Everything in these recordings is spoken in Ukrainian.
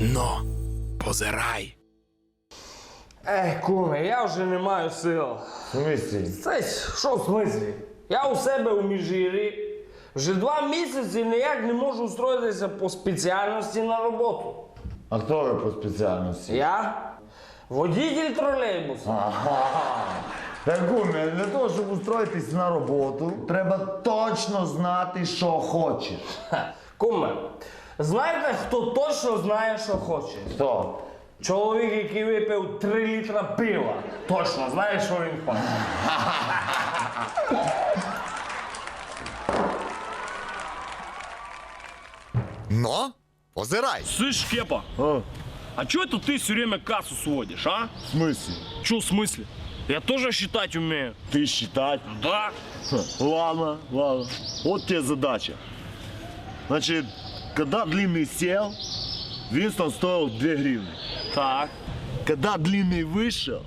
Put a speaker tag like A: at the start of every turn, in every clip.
A: Но, позирай.
B: Ех, куме, я вже не маю сил.
C: В смысле?
B: Це що в смислі? Я у себе у міжирі. Вже два місяці ніяк не можу устроїтися по спеціальності на роботу.
C: А кто вы по специальности?
B: Я водитель тролейбуса.
C: Ага. Так, Гуме, для того, щоб устроїтись на роботу, треба точно знати, що хочеш.
B: Ха. Куме, знаєте, хто точно знає, що хоче?
C: Хто?
B: Чоловік, який випив 3 літра пива. Точно знає, що він хоче.
A: Но, позирай.
D: Слышь, Кепа,
C: А,
D: а чё это ты все время кассу сводишь, а?
C: в смысле?
D: Чё в смысле? Я тоже считать умею.
C: Ты считать?
D: Да?
C: Ха, Ладно, ладно. Вот тебе задача. Значит, когда длинный сел, Винстон стоил 2 гривны.
D: Так.
C: Когда длинный вышел,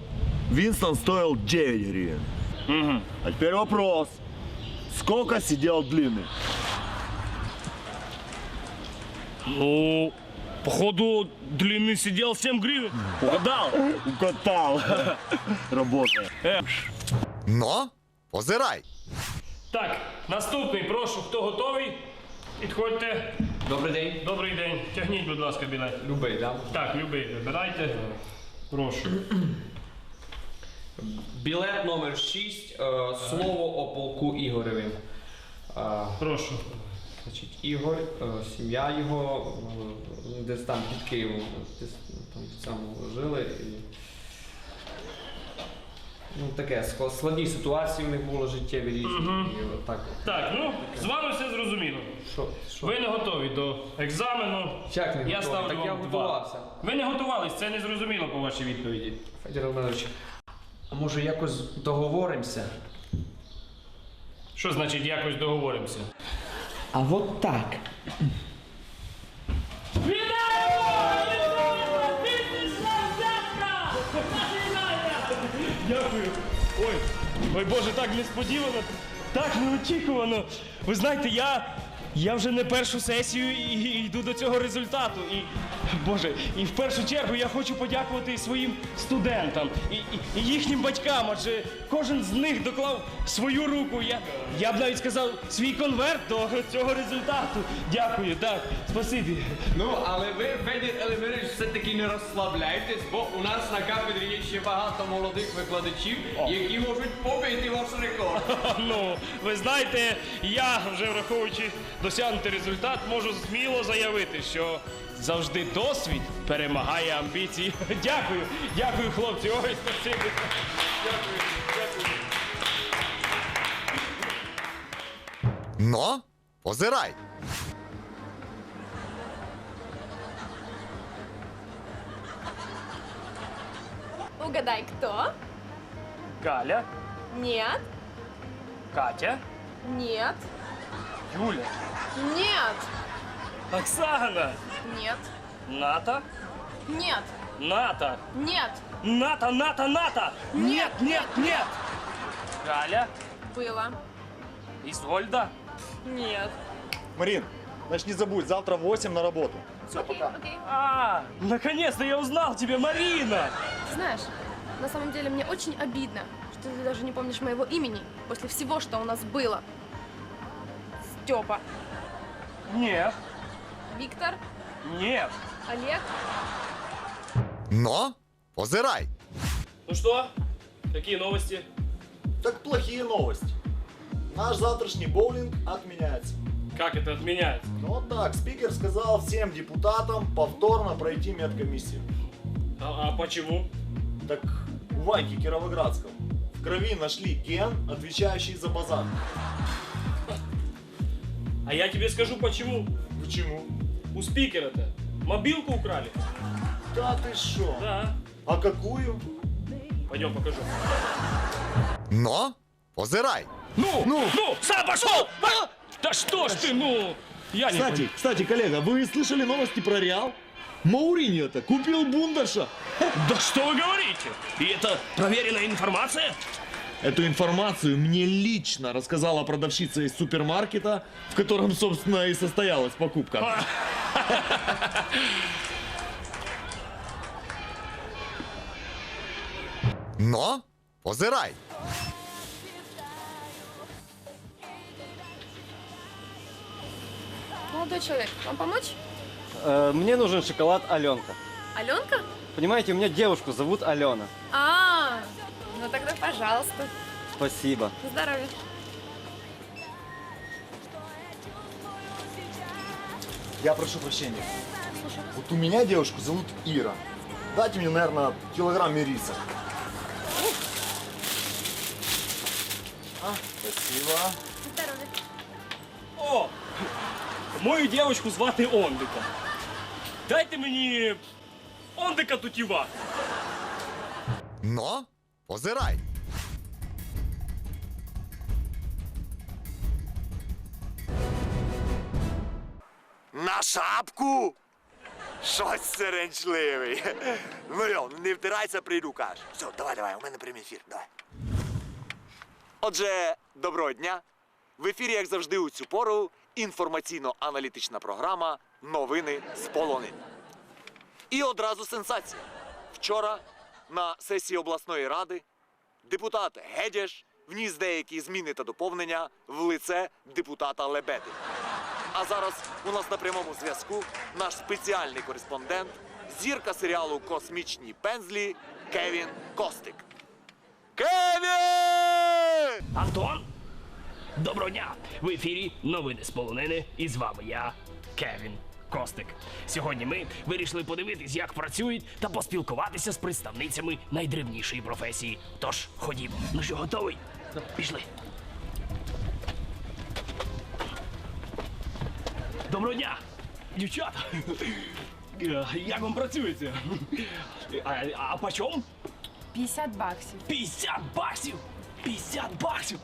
C: Винстон стоил 9 гривен.
D: Угу.
C: А теперь вопрос. Сколько сидел длинный?
D: Ну, походу, длинный сидел 7 гривен. Угадал?
C: Укатал. Работает.
D: Е.
A: Но, позирай.
D: Так, наступний, прошу, хто готовий? Підходьте.
E: Добрий день.
D: Добрий день. Тягніть, будь ласка, білет.
E: Любий, да?
D: Так, любий, вибирайте. Прошу.
E: Білет номер 6. слово о полку Ігореві. Е,
D: Прошу.
E: значить, Ігор, е, сім'я його, е, десь там під Києвом, десь там жили. І... Ну, таке, складні ситуації в них були життєві різні. І от так.
D: Так, ну, з вами все зрозуміло.
E: Що? Що?
D: Ви не готові до екзамену.
E: Як не
D: Я
E: готовий?
D: ставлю
E: Так я
D: вам
E: готувався.
D: два. Ви не готувались, це не зрозуміло по вашій відповіді.
E: Федір Романович, а може якось договоримося?
D: Що значить якось договоримося?
E: А от так.
D: Ой, ой Боже, так несподівано, так неочікувано. Ви знаєте, я, я вже не першу сесію і, і йду до цього результату. І, Боже, і в першу чергу я хочу подякувати і своїм студентам і, і, і їхнім батькам, адже кожен з них доклав свою руку. Я, я б навіть сказав свій конверт до цього результату. Дякую, так, спасибі.
F: Ну, але ви, Федір Елемирович, все-таки не розслабляйтесь, бо у нас на кафедрі є ще багато молодих викладачів, які можуть побити ваш рекорд.
D: Ну, ви знаєте, я вже враховуючи досягнутий результат, можу сміло заявити, що завжди досвід перемагає амбіції. Дякую, дякую, хлопці. Ой, спасибі. Дякую, дякую.
A: Но, позирай.
G: Угадай, кто?
D: Галя,
G: Нет,
D: Катя,
G: нет,
D: Юля,
G: нет,
D: Оксана,
G: нет,
D: Ната,
G: нет,
D: Ната,
G: нет.
D: Ната, Ната, Ната! Нет, нет, нет! Галя,
G: Было.
D: Изольда,
G: Нет.
H: Марин, значит не забудь, завтра в 8 на работу.
G: окей, окей.
D: А, наконец-то я узнал тебя, Марина!
G: Ты знаешь, на самом деле мне очень обидно, что ты даже не помнишь моего имени после всего, что у нас было. Степа,
D: Нет,
G: Виктор,
D: нет.
G: Олег.
A: Но, позирай.
D: Ну что, какие новости?
H: Так плохие новости. Наш завтрашний боулинг отменяется.
D: Как это отменяется?
H: Ну вот так, спикер сказал всем депутатам повторно пройти медкомиссию.
D: А, а почему?
H: Так у Ваньки Кировоградского в крови нашли ген, отвечающий за базар.
D: А я тебе скажу почему.
H: Почему?
D: У спикера-то мобилку украли.
H: Да ты шо?
D: Да.
H: А какую?
D: Пойдем покажу.
A: Но, позирай.
D: Ну, ну, ну, сам пошел! А! Да что ж ты, ну! Я не
I: Кстати, кстати, коллега, вы слышали новости про Реал? Мауриньо-то купил Бундаша.
D: понимаю. Да что вы говорите? И это проверенная информация?
I: Эту информацию мне лично рассказала продавщица из супермаркета, в котором, собственно, и состоялась покупка.
A: Но позирай.
G: Молодой человек, вам помочь?
J: Э, Мне нужен шоколад Аленка.
G: Аленка?
J: Понимаете, у меня девушку зовут Алена.
G: А, ну тогда пожалуйста.
J: Спасибо.
G: Здоровья.
H: Я прошу прощения. Вот у меня девушку зовут Ира. Дайте мне, наверное, килограмм риса. А, спасибо.
G: Здоровья.
D: О! Мою дівчинку звати Ондика. Дайте мені Ондика тутіва.
A: Но, позирай.
K: На шапку! Щось сиренчливий. Ну йо, не втирайся, прийду, каш. Все, давай, давай, у мене прямий ефір, давай. Отже, доброго дня. В ефірі, як завжди, у цю пору інформаційно-аналітична програма Новини з полонин. І одразу сенсація. Вчора на сесії обласної ради депутат Гедєш вніс деякі зміни та доповнення в лице депутата Лебеди. А зараз у нас на прямому зв'язку наш спеціальний кореспондент, зірка серіалу Космічні пензлі Кевін Костик. Кевін!
D: Антон! Доброго дня! В ефірі новини з полонини і з вами я, Кевін Костик. Сьогодні ми вирішили подивитись, як працюють, та поспілкуватися з представницями найдревнішої професії. Тож ходімо. Ну що, готовий? Пішли. Доброго дня! Дівчата! Е, Як вам працюється? А, а по чому?
G: 50 баксів.
D: 50 баксів! 50 баксів!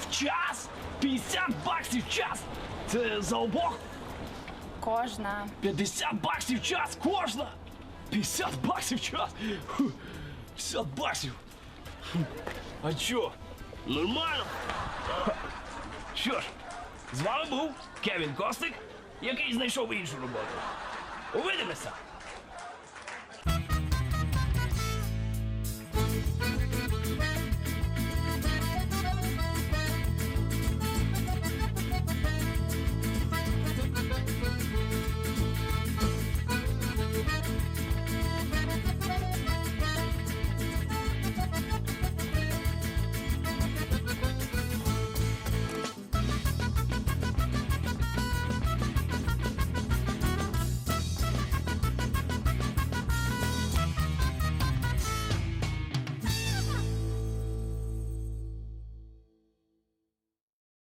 D: В час! 50 баксів в час! Це за обох?
G: Кожна.
D: 50 баксів час кожна! 50 баксів час! Фу, 50 баксів! А чо? Нормально? Що ж, з вами був Кевін Костик, який знайшов іншу роботу. Увидимося!